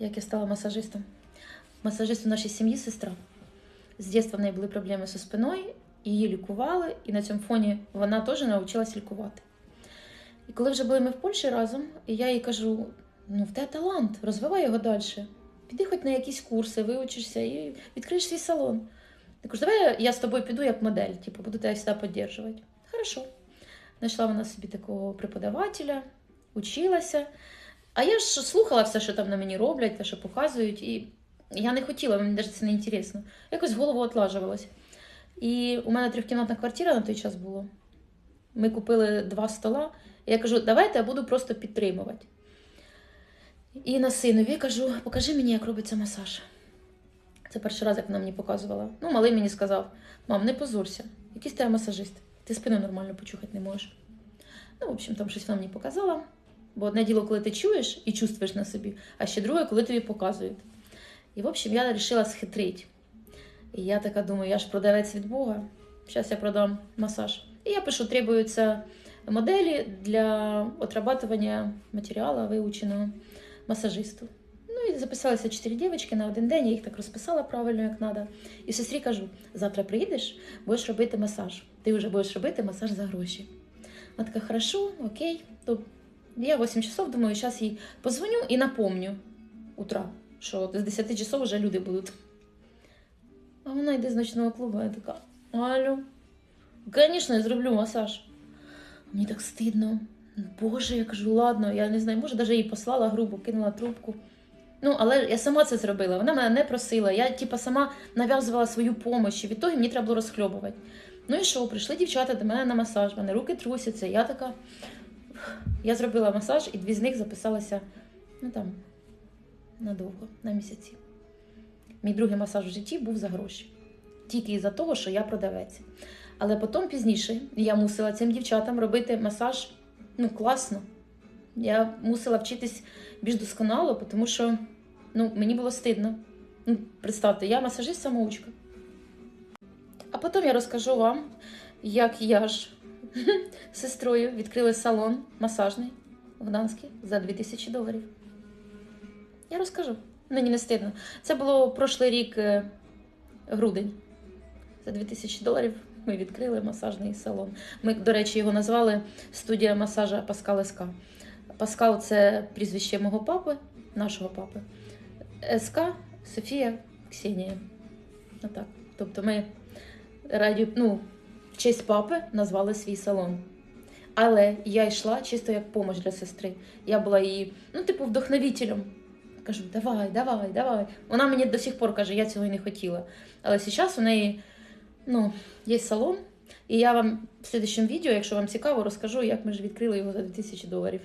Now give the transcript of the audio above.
як я стала масажистом. Масажист у нашій сім'ї сестра. З дитинства в неї були проблеми зі спиною, її лікували, і на цьому фоні вона теж навчилась лікувати. І коли вже були ми в Польщі разом, і я їй кажу: ну, в тебе талант, розвивай його далі. Піди хоч на якісь курси, вивчишся і відкриєш свій салон. Я кажу, давай я з тобою піду як модель, типу, буду тебе завжди підтримувати. Хорошо. Знайшла вона собі такого преподавателя, училася. А я ж слухала все, що там на мені роблять, те, що показують, і я не хотіла, мені навіть це не інтересно. Якось голову отлажувалась. І у мене трьохкімнатна квартира на той час була. Ми купили два стола. Я кажу, давайте я буду просто підтримувати. І на синові кажу, покажи мені, як робиться масаж. Це перший раз, як вона мені показувала. Ну, малий мені сказав: мам, не позорся, якийсь ти масажист, ти спину нормально почухати не можеш. Ну, в общем, там щось вона мені показала. Бо одне діло, коли ти чуєш і чувствуєш на собі, а ще друге, коли тобі показують. І, в общем, я вирішила схитрити. І я така думаю, я ж продавець від Бога. Зараз я продам масаж. І я пишу, требуються моделі для отрабатування матеріалу вивченого масажисту. Ну і записалися чотири дівчатки на один день, я їх так розписала правильно, як треба. І сестрі кажу: завтра приїдеш, будеш робити масаж. Ти вже будеш робити масаж за гроші. Вона така, хорошо, окей. То я 8 часов думаю, зараз їй позвоню і напомню утра, що з 10 часов вже люди будуть. А вона йде з ночного клубу, я така, алло, звісно, я зроблю масаж. Мені так стидно. Боже, я кажу, ладно, я не знаю, може, навіть їй послала грубо, кинула трубку. Ну, але я сама це зробила. Вона мене не просила. Я, типа, сама нав'язувала свою допомогу. І відтоді мені треба було розхльобувати. Ну і що, прийшли дівчата до мене на масаж, мене руки трусяться. Я така. Я зробила масаж, і дві з них записалися, ну там, надовго, на місяці. Мій другий масаж в житті був за гроші. Тільки із-за того, що я продавець. Але потім пізніше я мусила цим дівчатам робити масаж ну, класно. Я мусила вчитись більш досконало, тому що ну, мені було стидно. Ну, представте, я масажист самоучка. А потім я розкажу вам, як я ж з сестрою відкрили салон масажний в Гданській за 2000 доларів. Я розкажу. Мені не стидно. Це було прошлий рік е, грудень. За 2000 доларів ми відкрили масажний салон. Ми, до речі, його назвали студія масажа Паскал СК. Паскал це прізвище мого папи, нашого папи. СК Софія Ксенія. Отак. Тобто ми раді, ну, честь папи назвали свій салон. Але я йшла чисто як помощь для сестри. Я була її, ну, типу, вдохновителем. Кажу, давай, давай, давай. Вона мені до сих пор каже, я цього і не хотіла. Але зараз у неї ну, є салон, і я вам в слідчому відео, якщо вам цікаво, розкажу, як ми ж відкрили його за 2000 доларів.